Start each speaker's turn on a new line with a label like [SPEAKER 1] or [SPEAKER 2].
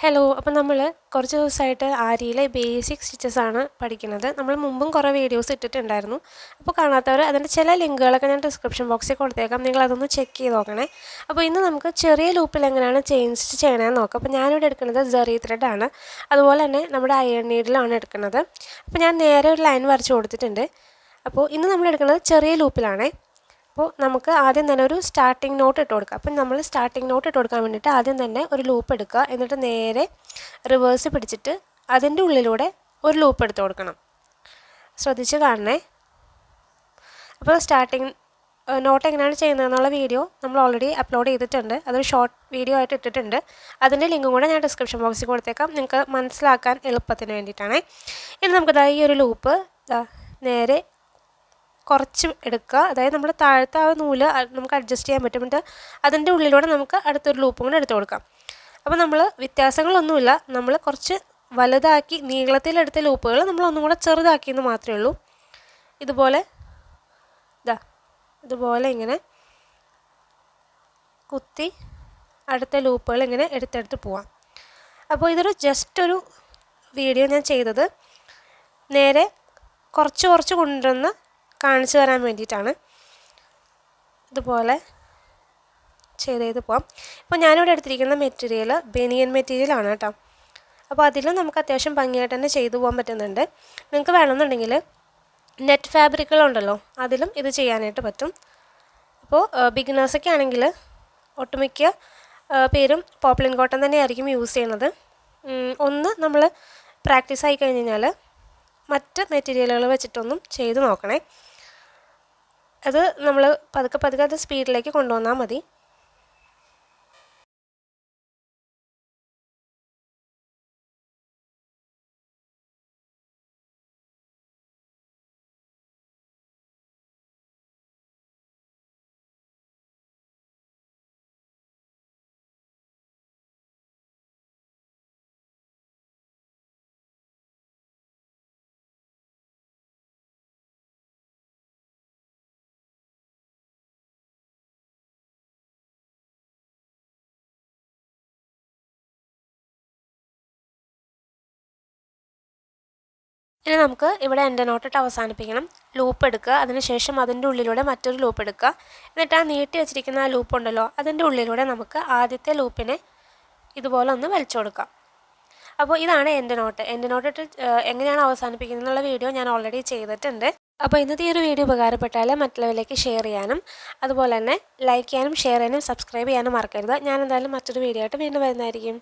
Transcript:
[SPEAKER 1] Hello അപ്പോൾ നമ്മൾ കുറച്ച് ദിവസമായിട്ട് ആരിയിലെ ബേസിക് സ്റ്റിച്ചസ് ആണ് പഠിക്കുന്നത്. നമ്മൾ മുമ്പും കുറേ വീഡിയോസ് ഇട്ടിട്ടുണ്ടായിരുന്നു. അപ്പോൾ കാണാത്തവർ അതിന്റെ ചില ലിങ്കുകളൊക്കെ ഞാൻ ഡിസ്ക്രിപ്ഷൻ ബോക്സിൽ കൊടുത്തേക്കാം. നിങ്ങൾ അതൊന്ന് ചെക്ക് ചെയ്ത് നോക്കണേ. അപ്പോൾ ഇന്ന് നമുക്ക് ചെറിയ ലൂപ്പിൽ എങ്ങനെയാണ് ചെയിൻ സ്റ്റിച്ച് ചെയ്യണമെന്ന് നോക്കാം. അപ്പോൾ ഞാനിവിടെ എടുക്കുന്നത് ജെറി ത്രെഡ് ആണ്. അതുപോലെ തന്നെ നമ്മുടെ അയൺ നീഡിലാണ് എടുക്കുന്നത്. അപ്പോൾ ഞാൻ നേരെ ഒരു ലൈൻ വരച്ച് കൊടുത്തിട്ടുണ്ട്. അപ്പോൾ ഇന്ന് നമ്മൾ എടുക്കുന്നത് ചെറിയ ലൂപ്പിലാണേ അപ്പോൾ നമുക്ക് ആദ്യം തന്നെ ഒരു സ്റ്റാർട്ടിംഗ് നോട്ട് ഇട്ട് കൊടുക്കാം. അപ്പം നമ്മൾ സ്റ്റാർട്ടിംഗ് നോട്ട് ഇട്ട് കൊടുക്കാൻ വേണ്ടിയിട്ട് ആദ്യം തന്നെ ഒരു ലൂപ്പ് എടുക്കുക. എന്നിട്ട് നേരെ റിവേഴ്സ് പിടിച്ചിട്ട് അതിന്റെ ഉള്ളിലൂടെ ഒരു ലൂപ്പ് എടുത്ത് കൊടുക്കണം. ശ്രദ്ധിച്ച് കാണണേ. അപ്പോൾ സ്റ്റാർട്ടിങ് നോട്ട് എങ്ങനെയാണ് ചെയ്യുന്നതെന്നുള്ള വീഡിയോ നമ്മൾ ഓൾറെഡി അപ്ലോഡ് ചെയ്തിട്ടുണ്ട്. അതൊരു ഷോർട്ട് വീഡിയോ ആയിട്ട് ഇട്ടിട്ടുണ്ട്. അതിന്റെ ലിങ്കും കൂടെ ഞാൻ ഡിസ്ക്രിപ്ഷൻ ബോക്സിൽ കൊടുത്തേക്കാം. നിങ്ങൾക്ക് മനസ്സിലാക്കാൻ എളുപ്പത്തിന് വേണ്ടിയിട്ടാണ്. ഇനി നമുക്കിതാ ഈ ഒരു ലൂപ്പ് നേരെ കുറച്ച് എടുക്കുക. അതായത് നമ്മൾ താഴത്തെ ആ നൂൽ നമുക്ക് അഡ്ജസ്റ്റ് ചെയ്യാൻ പറ്റും. എന്നിട്ട് അതിന്റെ ഉള്ളിലൂടെ നമുക്ക് അടുത്തൊരു ലൂപ്പും കൂടെ എടുത്ത് കൊടുക്കാം. അപ്പോൾ നമ്മൾ വ്യത്യാസങ്ങളൊന്നുമില്ല. നമ്മൾ കുറച്ച് വലുതാക്കി നീളത്തിലെടുത്ത ലൂപ്പുകൾ നമ്മൾ ഒന്നും കൂടെ ചെറുതാക്കിയെന്ന് മാത്രമേ ഉള്ളൂ. ഇതുപോലെ ഇതാ ഇതുപോലെ ഇങ്ങനെ കുത്തി അടുത്ത ലൂപ്പുകൾ ഇങ്ങനെ എടുത്തെടുത്ത് പോവാം. അപ്പോൾ ഇതൊരു ജസ്റ്റ് ഒരു വീഡിയോ ഞാൻ ചെയ്തത്. നേരെ കുറച്ച് കുറച്ച് കൊണ്ടുവന്ന് കാണിച്ചു തരാൻ വേണ്ടിയിട്ടാണ്. ഇതുപോലെ ചെയ്ത് ചെയ്ത് പോവാം. ഇപ്പോൾ ഞാനിവിടെ എടുത്തിരിക്കുന്ന മെറ്റീരിയൽ ബനിയൻ മെറ്റീരിയലാണ് കേട്ടോ. അപ്പോൾ അതിൽ നമുക്ക് അത്യാവശ്യം ഭംഗിയായിട്ട് തന്നെ ചെയ്തു പോകാൻ പറ്റുന്നുണ്ട്. നിങ്ങൾക്ക് വേണമെന്നുണ്ടെങ്കിൽ നെറ്റ് ഫാബ്രിക്കുകളുണ്ടല്ലോ അതിലും ഇത് ചെയ്യാനായിട്ട് പറ്റും. അപ്പോൾ ബിഗിനേഴ്സൊക്കെ ആണെങ്കിൽ ഒട്ടുമിക്ക പേരും പോപ്ലിൻ കോട്ടൺ തന്നെയായിരിക്കും യൂസ് ചെയ്യുന്നത്. ഒന്ന് നമ്മൾ പ്രാക്ടീസ് ആയി കഴിഞ്ഞ് കഴിഞ്ഞാൽ മറ്റ് മെറ്റീരിയലുകൾ വെച്ചിട്ടൊന്നും ചെയ്ത് നോക്കണേ. അത് നമ്മൾ പതുക്കെ പതുക്കെ അത് സ്പീഡിലേക്ക് കൊണ്ടുവന്നാൽ മതി. ഇനി നമുക്ക് ഇവിടെ എന്റെ നോട്ടിട്ട് അവസാനിപ്പിക്കണം. ലൂപ്പ് എടുക്കുക. അതിനുശേഷം അതിന്റെ ഉള്ളിലൂടെ മറ്റൊരു ലൂപ്പ് എടുക്കുക. എന്നിട്ട് ആ നീട്ടി വെച്ചിരിക്കുന്ന ആ ലൂപ്പ് ഉണ്ടല്ലോ അതിന്റെ ഉള്ളിലൂടെ നമുക്ക് ആദ്യത്തെ ലൂപ്പിനെ ഇതുപോലെ ഒന്ന് വലിച്ചു കൊടുക്കാം. അപ്പോൾ ഇതാണ് എന്റെ നോട്ട്. എന്റെ നോട്ടിട്ട് എങ്ങനെയാണ് അവസാനിപ്പിക്കുന്നത് എന്നുള്ള വീഡിയോ ഞാൻ ഓൾറെഡി ചെയ്തിട്ടുണ്ട്. അപ്പോൾ ഇന്നത്തെ ഈ ഒരു വീഡിയോ ഉപകാരപ്പെട്ടാൽ മറ്റുള്ളവരിലേക്ക് ഷെയർ ചെയ്യാനും അതുപോലെ തന്നെ ലൈക്ക് ചെയ്യാനും ഷെയർ ചെയ്യാനും സബ്സ്ക്രൈബ് ചെയ്യാനും മറക്കരുത്. ഞാൻ എന്തായാലും മറ്റൊരു വീഡിയോ ആയിട്ട് വീണ്ടും വരുന്നതായിരിക്കും.